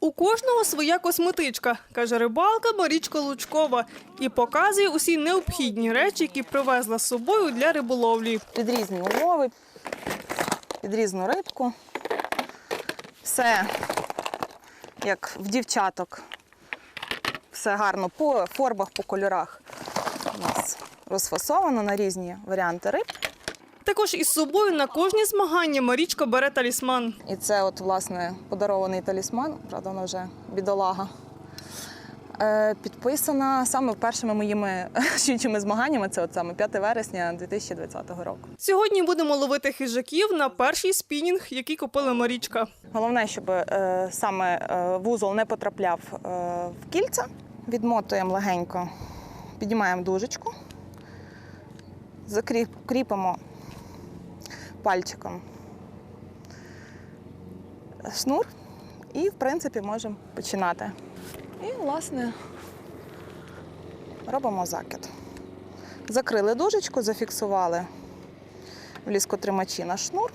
У кожного своя косметичка, каже рибалка Марічка Лучкова, і показує усі необхідні речі, які привезла з собою для риболовлі. під різні умови, під різну рибку. Все як в дівчаток. Все гарно по фарбах, по кольорах. У нас розфасовано на різні варіанти риб. Також із собою на кожні змагання Марічка бере талісман. І це, от, власне, подарований талісман, правда, вона вже бідолага. Е, підписана саме першими моїми щучими змаганнями. Це от саме 5 вересня 2020 року. Сьогодні будемо ловити хижаків на перший спінінг, який купила Марічка. Головне, щоб е, саме е, вузол не потрапляв е, в кільця. Відмотуємо легенько, піднімаємо дужечку, закріпимо пальчиком шнур і, в принципі, можемо починати. І, власне, робимо закид. Закрили дужечку, зафіксували в ліскотримачі на шнур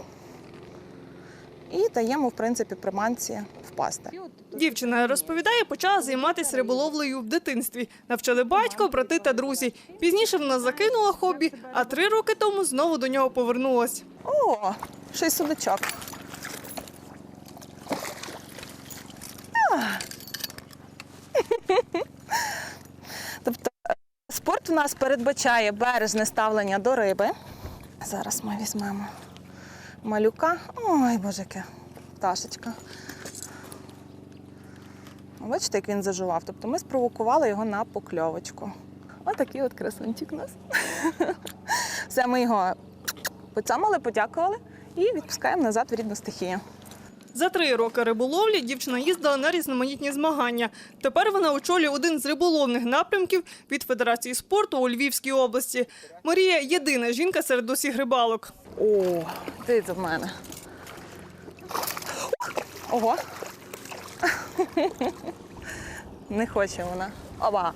і даємо, в принципі, приманці впасти. Дівчина розповідає, почала займатися риболовлею в дитинстві. Навчали батько, брати та друзі. Пізніше вона закинула хобі, а три роки тому знову до нього повернулась. О, ще й судачок. Тобто спорт у нас передбачає бережне ставлення до риби. Зараз ми візьмемо малюка. Ой, божеке, пташечка. Бачите, як він зажував. Тобто ми спровокували його на покльовочку. Отакий от красунчик у нас. Все, ми його поцямали, подякували і відпускаємо назад в рідну стихію. За три роки риболовлі дівчина їздила на різноманітні змагання. Тепер вона очолює один з риболовних напрямків від Федерації спорту у Львівській області. Марія єдина жінка серед усіх рибалок. О, ти в мене. Ого. Не хоче вона. Оба.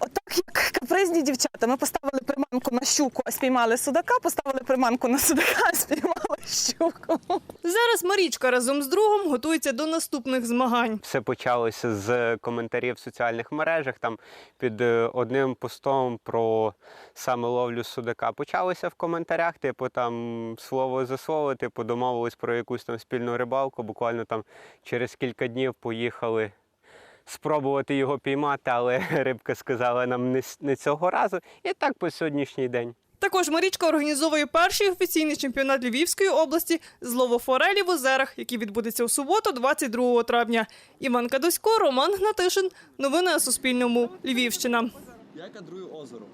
Отак, як капризні дівчата. Ми поставили приманку на щуку, а спіймали судака, поставили приманку на судака, а спіймали щуку. Зараз Марічка разом з другом готується до наступних змагань. Все почалося з коментарів в соціальних мережах. Там під е, одним постом про саме ловлю судака. Почалося в коментарях, типу там слово за слово, типу, домовились про якусь там спільну рибалку. Буквально там через кілька днів поїхали. Спробувати його піймати, але рибка сказала нам не, не цього разу. І так по сьогоднішній день. Також Марічка організовує перший офіційний чемпіонат Львівської області з лову форелі в озерах, який відбудеться у суботу, 22 травня. Іван Кадусько, Роман Гнатишин. Новини на Суспільному. Львівщина. Я кадрую озеро.